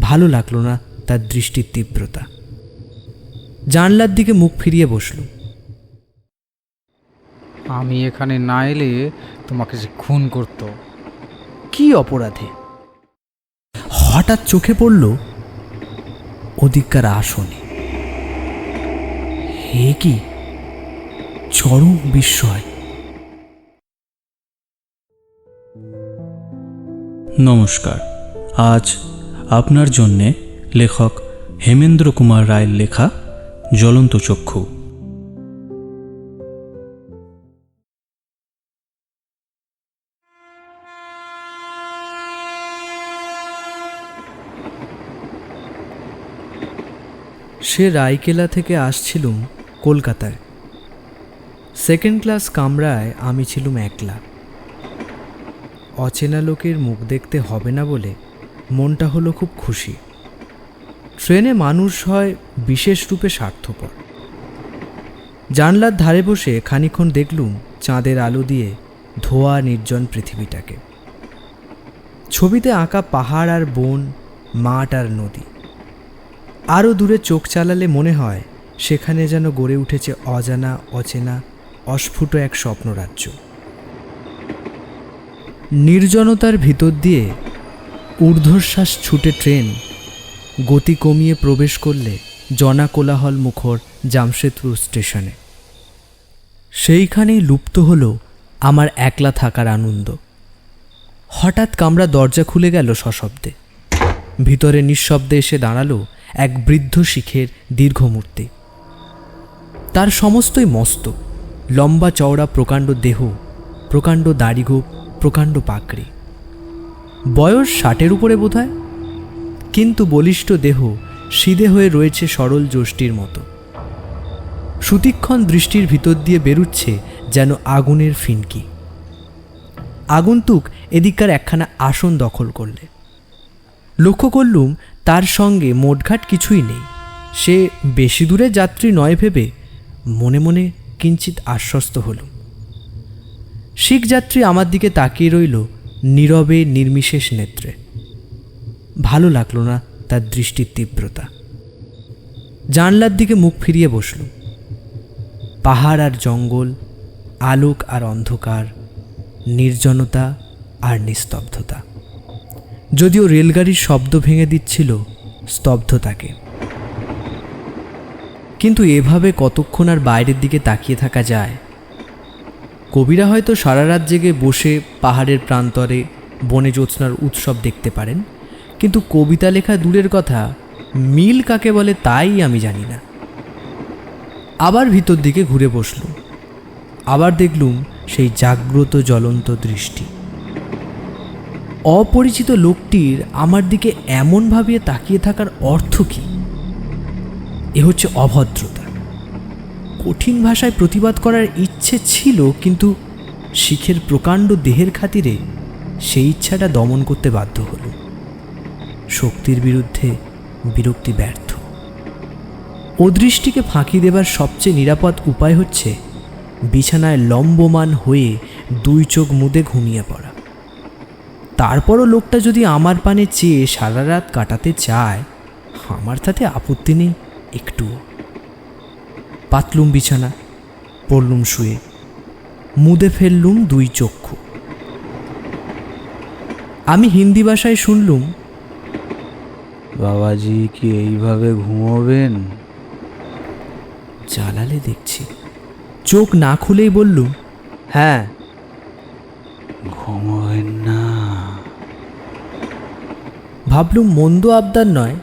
ভালো লাগল না তার দৃষ্টির তীব্রতা। জানলার দিকে মুখ ফিরিয়ে বসলুম আমি এখানে না এলে তোমাকে যে খুন করতো। কি অপরাধে? হঠাৎ চোখে পড়ল অধিকার আসনে। হে কি? চরম বিস্ময়। নমস্কার। আজ আপনার জন্যে লেখক হেমেন্দ্র কুমার রায়ের লেখা জ্বলন্ত চক্ষু। সে রায়কেলা থেকে আসছিলুম কলকাতায় সেকেন্ড ক্লাস কামরায় আমি ছিলুম একলা। অচেনা লোকের মুখ দেখতে হবে না বলে মনটা হলো খুব খুশি। ট্রেনে মানুষ হয় বিশেষ রূপে স্বার্থপর। জানলার ধারে বসে খানিক্ষণ দেখলুম চাঁদের আলো দিয়ে ধোয়া নির্জন পৃথিবীটাকে। ছবিতে আঁকা পাহাড় আর বন, মাঠ আর নদী। আরও দূরে চোখ চালালে মনে হয় সেখানে যেন গড়ে উঠেছে অজানা, অচেনা, অস্ফুট এক স্বপ্নরাজ্য। নির্জনতার ভিতর দিয়ে ঊর্ধ্বশ্বাস ছুটে ট্রেন। গতি কমিয়ে প্রবেশ করলে জনা কোলাহল মুখর জামশেদপুর স্টেশনে। সেইখানেই লুপ্ত হলো আমার একলা থাকার আনন্দ। হঠাৎ কামরা দরজা খুলে গেল সশব্দে। ভিতরে নিঃশব্দে এসে দাঁড়াল এক বৃদ্ধ শিখের দীর্ঘমূর্তি তার সমস্তই মস্ত। লম্বা চওড়া প্রকাণ্ড দেহ, প্রকাণ্ড দাড়িগোপ, প্রকাণ্ড পাকড়ি বয়স ষাটের উপরে বোধহয়? কিন্তু বলিষ্ঠ দেহ সিধে হয়ে রয়েছে সরল যষ্টির মতো। সুতীক্ষণ দৃষ্টির ভিতর দিয়ে বেরুচ্ছে যেন আগুনের ফিনকি। আগন্তুক এদিককার একখানা আসন দখল করলে। লক্ষ্য করলুম তার সঙ্গে মোটঘাট কিছুই নেই। সে বেশি দূরে যাত্রী নয় ভেবে মনে মনে কিঞ্চিত আশ্বস্ত হলুম। শিখ যাত্রী আমার দিকে তাকিয়ে রইল নীরবে নির্মিশেষ নেত্রে। ভালো লাগল না তার দৃষ্টির তীব্রতা। জানলার দিকে মুখ ফিরিয়ে বসলুম পাহাড় আর জঙ্গল, আলোক আর অন্ধকার, নির্জনতা আর নিস্তব্ধতা। যদিও রেলগাড়ির শব্দ ভেঙে দিচ্ছিল স্তব্ধতাকে। কিন্তু এভাবে কতক্ষণ আর বাইরের দিকে তাকিয়ে থাকা যায় কবিরা হয়তো সারা রাত জেগে বসে পাহাড়ের প্রান্তরে বনে জ্যোৎস্নার উৎসব দেখতে পারেন, কিন্তু কবিতা লেখা দূরের কথা, মিল কাকে বলে তাই আমি জানি না। আবার ভিতর দিকে ঘুরে বসলুম, আবার দেখলুম সেই জাগ্রত জ্বলন্ত দৃষ্টি। অপরিচিত লোকটির আমার দিকে এমন ভাবিয়ে তাকিয়ে থাকার অর্থ কী? এ হচ্ছে অভদ্রতা। কঠিন ভাষায় প্রতিবাদ করার ইচ্ছে ছিল, কিন্তু শিখের প্রকাণ্ড দেহের খাতিরে সেই ইচ্ছাটা দমন করতে বাধ্য হল। শক্তির বিরুদ্ধে বিরক্তি ব্যর্থ। অদৃষ্টিকে ফাঁকি দেবার সবচেয়ে নিরাপদ উপায় হচ্ছে বিছানায় লম্বমান হয়ে দুই চোখ মুদে ঘুমিয়ে পড়া। তারপরও লোকটা যদি আমার পানে চেয়ে সারা রাত কাটাতে চায়, আমার তাতে আপত্তি নেই, একটুও। পাতলুম বিছানা পড়লুম শুয়ে। মুদে ফেললুম দুই চক্ষু। আমি হিন্দি ভাষায় শুনলুম বাবাজি কি এইভাবে ঘুমোবেন? জ্বালালে দেখছি। চোখ না খুলেই বললুম হ্যাঁ। ঘুমোবেন না। ভাবলুম মন্দ আবদার নয়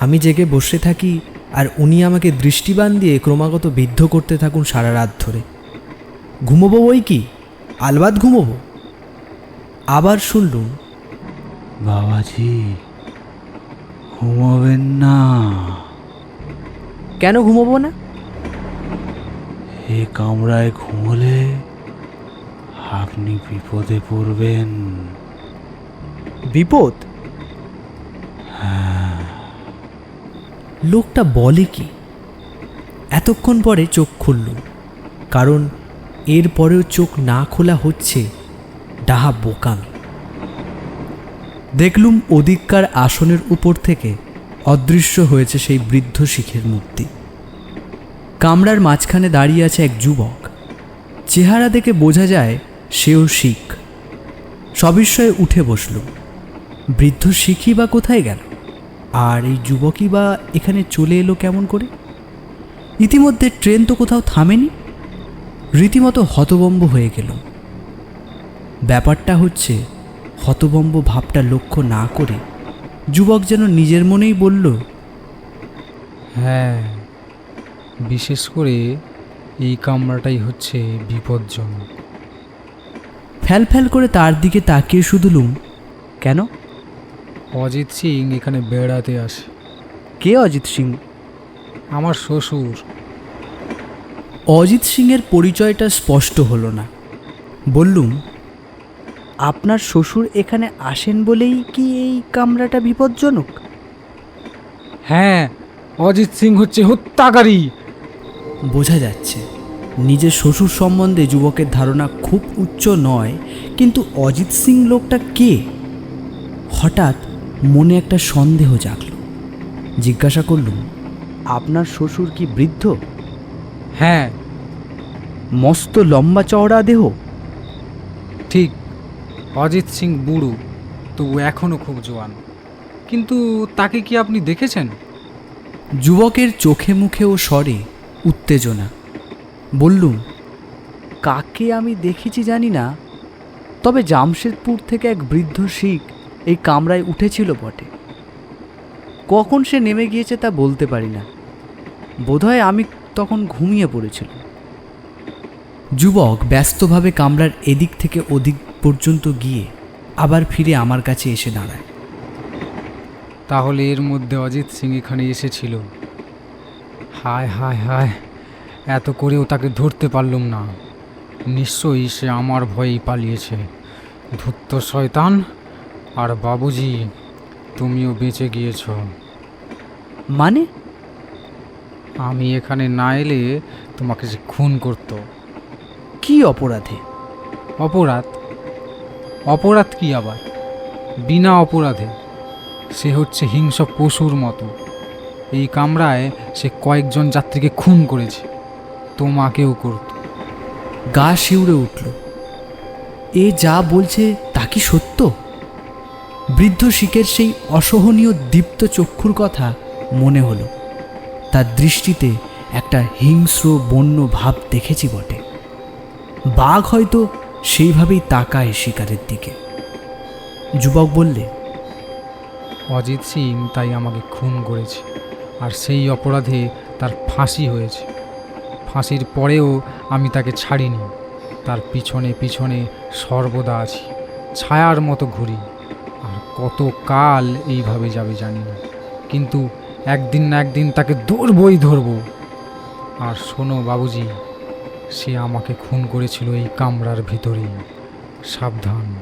আমি জেগে বসে থাকি আর উনি আমাকে দৃষ্টিবান দিয়ে ক্রমাগত বিদ্ধ করতে থাকুন সারা রাত ধরে। ঘুমোবো বই কি? আলবাদ ঘুমোবো? আবার শুনলুম। বাবাজি ঘুমোবেন না। কেন ঘুমোবো না? এ কামরায় ঘুমোলে আপনি বিপদে পড়বেন। বিপদ? লোকটা বলে কি? এতক্ষণ পরে চোখ খুললুম কারণ এর পরেও চোখ না খোলা হচ্ছে ডাহা বোকামি। দেখলুম ওদিককার আসনের উপর থেকে অদৃশ্য হয়েছে সেই বৃদ্ধ শিখের মূর্তি। কামরার মাঝখানে দাঁড়িয়ে আছে এক যুবক। চেহারা দেখে বোঝা যায় সেও শিখ। সবিস্ময়ে উঠে বসল, বৃদ্ধ শিখই বা কোথায় গেল? আর এই যুবকই বা এখানে চলে এলো কেমন করে? ইতিমধ্যে ট্রেন তো কোথাও থামেনি। রীতিমতো হতবম্ব হয়ে গেল। ব্যাপারটা হচ্ছে হতবম্ব ভাবটা লক্ষ্য না করে যুবক যেন নিজের মনেই বলল হ্যাঁ বিশেষ করে এই কামরাটাই হচ্ছে বিপজ্জনক। ফ্যাল ফ্যাল করে তার দিকে তাকিয়ে শুধুলুম কেন? অজিত সিং এখানে বেড়াতে আসে। কে অজিত সিং? আমার শ্বশুর। অজিত সিংয়ের পরিচয়টা স্পষ্ট হলো না। বললুম আপনার শ্বশুর এখানে আসেন বলেই কি এই কামরাটা বিপজ্জনক? হ্যাঁ অজিত সিং হচ্ছে হত্যাকারী। বোঝা যাচ্ছে নিজের শ্বশুর সম্বন্ধে যুবকের ধারণা খুব উচ্চ নয় কিন্তু অজিত সিং লোকটা কে? হঠাৎ মনে একটা সন্দেহ জাগল। জিজ্ঞাসা করলুম আপনার শ্বশুর কি বৃদ্ধ? হ্যাঁ মস্ত লম্বা চওড়া দেহ। ঠিক অজিত সিং বুড়ো তবু এখনও খুব জোয়ান। কিন্তু তাকে কি আপনি দেখেছেন? যুবকের চোখে মুখে ও স্বরে উত্তেজনা। বললুম কাকে আমি দেখেছি জানি না তবে জামশেদপুর থেকে এক বৃদ্ধ শিখ এই কামরায় উঠেছিল বটে। কখন সে নেমে গিয়েছে তা বলতে পারি না। বোধহয় আমি তখন ঘুমিয়ে পড়েছিল যুবক ব্যস্তভাবে কামরার এদিক থেকে ওদিক পর্যন্ত গিয়ে আবার ফিরে আমার কাছে এসে দাঁড়ায়। তাহলে এর মধ্যে অজিত সিং এখানে এসেছিল। হায় হায় হায়, এত করেও তাকে ধরতে পারলুম না। নিশ্চয়ই সে আমার ভয়েই পালিয়েছে। ধূর্ত শয়তান! আর বাবুজি তুমিও বেঁচে গিয়েছ। মানে? আমি এখানে না এলে তোমাকে যে খুন করতো। কি অপরাধে? অপরাধ? অপরাধ কি আবার? বিনা অপরাধে। সে হচ্ছে হিংস্র পশুর মতো। এই কামরায় সে কয়েকজন যাত্রীকে খুন করেছে। তোমাকেও করত। গা শিউরে উঠল। এ যা বলছে তা কি সত্য? বৃদ্ধ শিখের সেই অসহনীয় দীপ্ত চক্ষুর কথা মনে হলো। তার দৃষ্টিতে একটা হিংস্র বন্য ভাব দেখেছি বটে। বাঘ হয়তো সেইভাবেই তাকায় শিকারের দিকে। যুবক বললে, অজিত সিং তাই আমাকে খুন করেছে, আর সেই অপরাধে তার ফাঁসি হয়েছে। ফাঁসির পরেও আমি তাকে ছাড়িনি। তার পিছনে পিছনে সর্বদা আছি, ছায়ার মতো ঘুরি। কত কাল এইভাবে যাবে জানি না। কিন্তু একদিন না একদিন তাকে ধরবই ধরবো। আর শোনো বাবুজি, সে আমাকে খুন করেছিল এই কামরার ভিতরেই। সাবধান,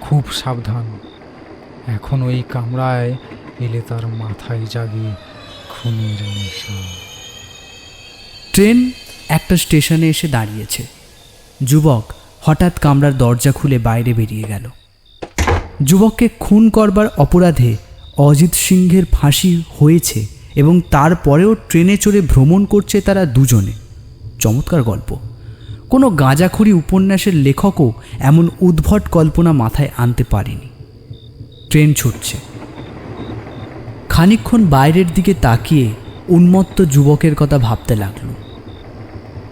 খুব সাবধান। এখন ওই কামরায় এলে তার মাথায় জাগে খুনের নেশা। ট্রেন একটা স্টেশনে এসে দাঁড়িয়েছে। যুবক হঠাৎ কামরার দরজা খুলে বাইরে বেরিয়ে গেল। যুবককে খুন করবার অপরাধে অজিত সিংহের ফাঁসি হয়েছে এবং তারপরেও ট্রেনে চড়ে ভ্রমণ করছে তারা দুজনে। চমৎকার গল্প। কোনো গাঁজাখুরি উপন্যাসের লেখকও এমন উদ্ভট কল্পনা মাথায় আনতে পারেনি। ট্রেন ছুটছে। খানিকক্ষণ বাইরের দিকে তাকিয়ে উন্মত্ত যুবকের কথা ভাবতে লাগল।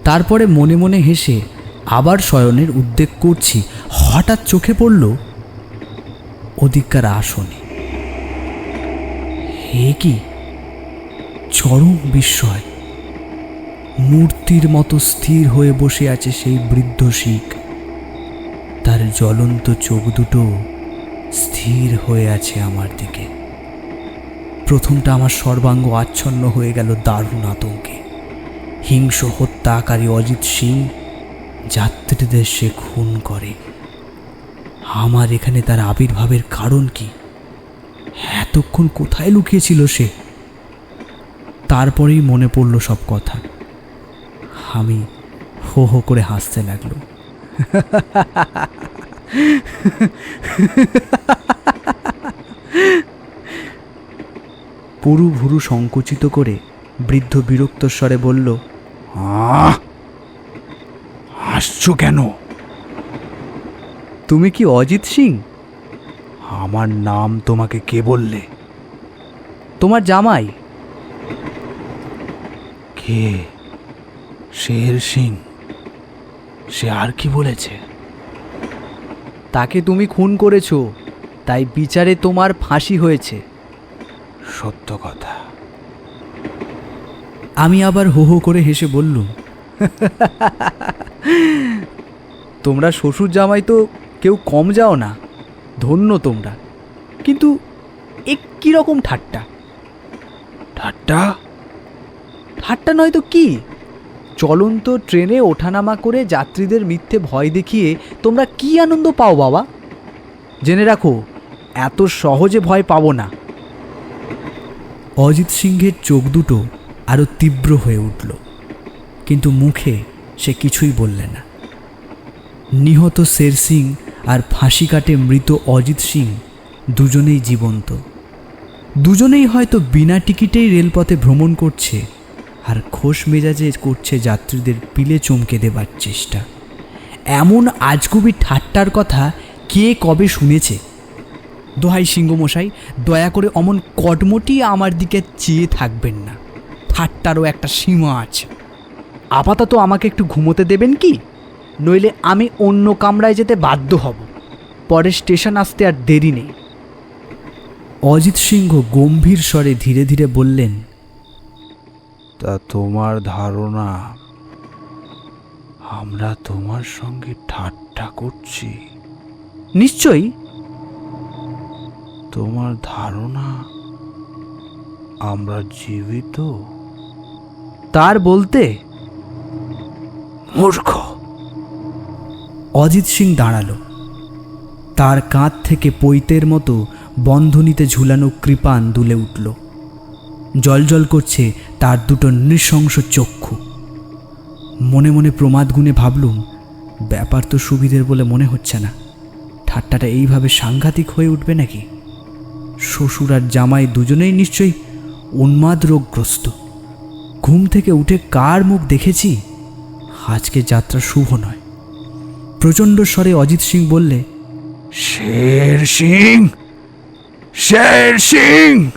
তারপরে মনে মনে হেসে আবার শয়নের উদ্বেগ করছি। হঠাৎ চোখে পড়ল ওদিককার আসনে। হে কি? চরম বিস্ময়। মূর্তির মতো স্থির হয়ে বসে আছে সেই বৃদ্ধ শিখ। তার জ্বলন্ত চোখ দুটো স্থির হয়ে আছে আমার দিকে। প্রথমটা আমার সর্বাঙ্গ আচ্ছন্ন হয়ে গেল দারুণ আতঙ্কে। হিংস হত্যাকারী অজিত সিং যাত্রীদের সে খুন করে। আমার এখানে তার আবির্ভাবের কারণ কি? এতক্ষণ কোথায় লুকিয়েছিল সে? তারপরেই মনে পড়ল সব কথা। আমি হো হো করে হাসতে লাগল। পুরু ভুরু সংকুচিত করে বৃদ্ধ বিরক্ত স্বরে বলল, আহ! হাসছো কেন? তুমি কি অজিত সিং? আমার নাম তোমাকে কে বললে? তোমার জামাই? কে? শের সিং। সে আর কি বলেছে? তাকে তুমি খুন করেছ, তাই বিচারে তোমার ফাঁসি হয়েছে। সত্য কথা। আমি আবার হো হো করে হেসে বললুম। তোমরা শ্বশুর জামাই তো কেউ কম যাও না ধন্য তোমরা। কিন্তু এ কীরকম ঠাট্টা? ঠাট্টা? ঠাট্টা নয় তো কি? চলন্ত ট্রেনে ওঠানামা করে যাত্রীদের মিথ্যে ভয় দেখিয়ে তোমরা কি আনন্দ পাও বাবা? জেনে রাখো এত সহজে ভয় পাবো না। অজিত সিংহের চোখ দুটো আরও তীব্র হয়ে উঠল কিন্তু মুখে সে কিছুই বললে না। নিহত শের সিং আর ফাঁসি কাটে মৃত অজিত সিং, দুজনেই জীবন্ত। দুজনেই হয়তো বিনা টিকিটেই রেলপথে ভ্রমণ করছে, আর খোশ মেজাজে করছে যাত্রীদের পিলে চমকে দেবার চেষ্টা। এমন আজগুবি ঠাট্টার কথা কে কবে শুনেছে? দোহাই সিংহমশাই, দয়া করে অমন কটমটি আমার দিকে চেয়ে থাকবেন না। ঠাট্টারও একটা সীমা আছে। আপাতত আমাকে একটু ঘুমোতে দেবেন কি? নইলে আমি অন্য কামরায় যেতে বাধ্য হব। পরে স্টেশন আসতে আর দেরি নেই। অজিত সিংহ গম্ভীর স্বরে ধীরে ধীরে বললেন তা তোমার ধারণা আমরা তোমার সঙ্গে ঠাট্টা করছি। নিশ্চয়ই। তোমার ধারণা আমরা জীবিত? তার বলতে মূর্খ! অজিত সিং দাঁড়াল। তার কাঁধ থেকে পৈতের মতো বন্ধনীতে ঝুলানো কৃপান দুলে উঠল। জলজল করছে তার দুটো নৃশংস চক্ষু। মনে মনে প্রমাদ গুণে ভাবলুম, ব্যাপার তো সুবিধের বলে মনে হচ্ছে না। ঠাট্টাটা এইভাবে সাংঘাতিক হয়ে উঠবে নাকি? শ্বশুর আর জামাই দুজনেই নিশ্চয়ই উন্মাদ রোগগ্রস্ত। ঘুম থেকে উঠে কার মুখ দেখেছি? আজকে যাত্রা শুভ নয়। প্রচণ্ড স্বরে অজিত সিং বললে, শের সিং শের সিং,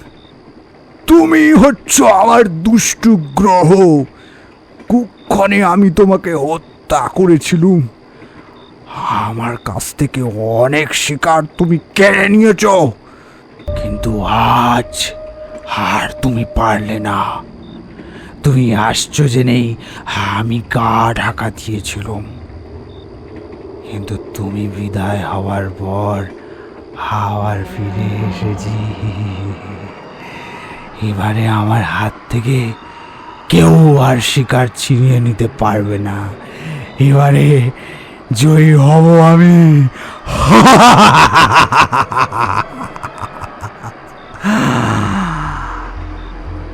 তুমি হচ্ছ আমার দুষ্টু গ্রহ। কুক্ষণে আমি তোমাকে হত্যা করেছিলুম। আমার কাছ থেকে অনেক শিকার তুমি কেড়ে নিয়েছ। কিন্তু আজ আর তুমি পারলে না। তুমি আসছো জেনেই আমি গা ঢাকা দিয়েছিলাম। কিন্তু তুমি বিদায় হওয়ার পর আবার ফিরে এসেছি। এবারে আমার হাত থেকে কেউ আর শিকার ছিনিয়ে নিতে পারবে না। এবারে জয়ী হব আমি।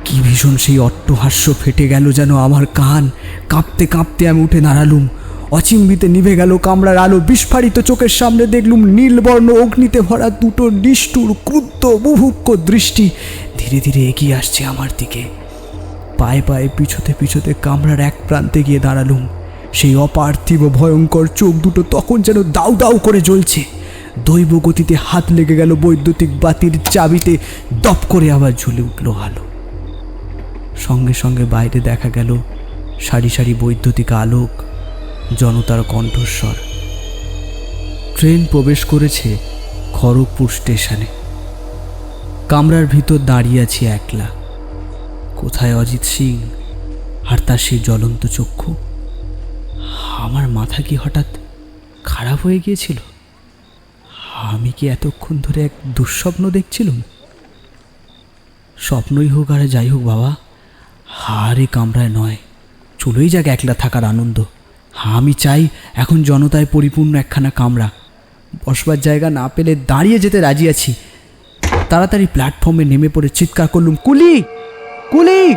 কি ভীষণ সেই অট্টহাস্য ফেটে গেল যেন আমার কান। কাঁপতে কাঁপতে আমি উঠে দাঁড়ালুম। অচিম্বিতে নিভে গেল কামড়ার আলো, বিস্ফারিত চোখের সামনে দেখলুম নীলবর্ণ অগ্নিতে ভরা দুটো নিষ্ঠুর, ক্রুদ্ধ বুভুক্ষ দৃষ্টি ধীরে ধীরে এগিয়ে আসছে আমার দিকে। পায়ে পায়ে পিছোতে পিছোতে কামরার এক প্রান্তে গিয়ে দাঁড়ালুম। সেই অপার্থিব, ভয়ঙ্কর চোখ দুটো তখন যেন দাউ দাউ করে জ্বলছে। দৈব গতিতে হাত লেগে গেল বৈদ্যুতিক বাতির চাবিতে, দপ করে আবার ঝুলে উঠল আলো। সঙ্গে সঙ্গে বাইরে দেখা গেল সারি সারি বৈদ্যুতিক আলোক। জনতার কণ্ঠস্বর। ট্রেন প্রবেশ করেছে খড়গপুর স্টেশনে। কামরার ভিতর দাঁড়িয়ে আছি একলা। কোথায় অজিত সিং আর তার সেই জ্বলন্ত চক্ষু? আমার মাথা কি হঠাৎ খারাপ হয়ে গিয়েছিল? আমি কি এতক্ষণ ধরে এক দুঃস্বপ্ন দেখছিলাম? স্বপ্নই হোক আর যাই হোক বাবা হারে কামরায় নয়। চলেই যাক একলা থাকার আনন্দ। আমি চাই এখন জনতায় পরিপূর্ণ একখানা কামরা। বসবার জায়গা না পেলে দাঁড়িয়ে যেতে রাজি আছি। তাড়াতাড়ি প্ল্যাটফর্মে নেমে পড়ে চিৎকার করলুম কুলি! কুলি!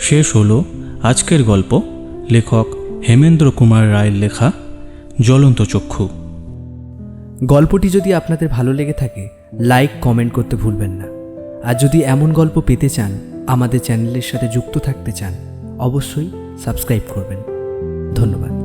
শেষ হলো আজকের গল্প। লেখক হেমেন্দ্র কুমার রায়ের লেখা জ্বলন্ত চক্ষু। গল্পটি যদি আপনাদের ভালো লেগে থাকে লাইক, কমেন্ট করতে ভুলবেন না। আর যদি এমন গল্প পেতে চান, আমাদের চ্যানেলের সাথে যুক্ত থাকতে চান, অবশ্যই সাবস্ক্রাইব করবেন। ধন্যবাদ।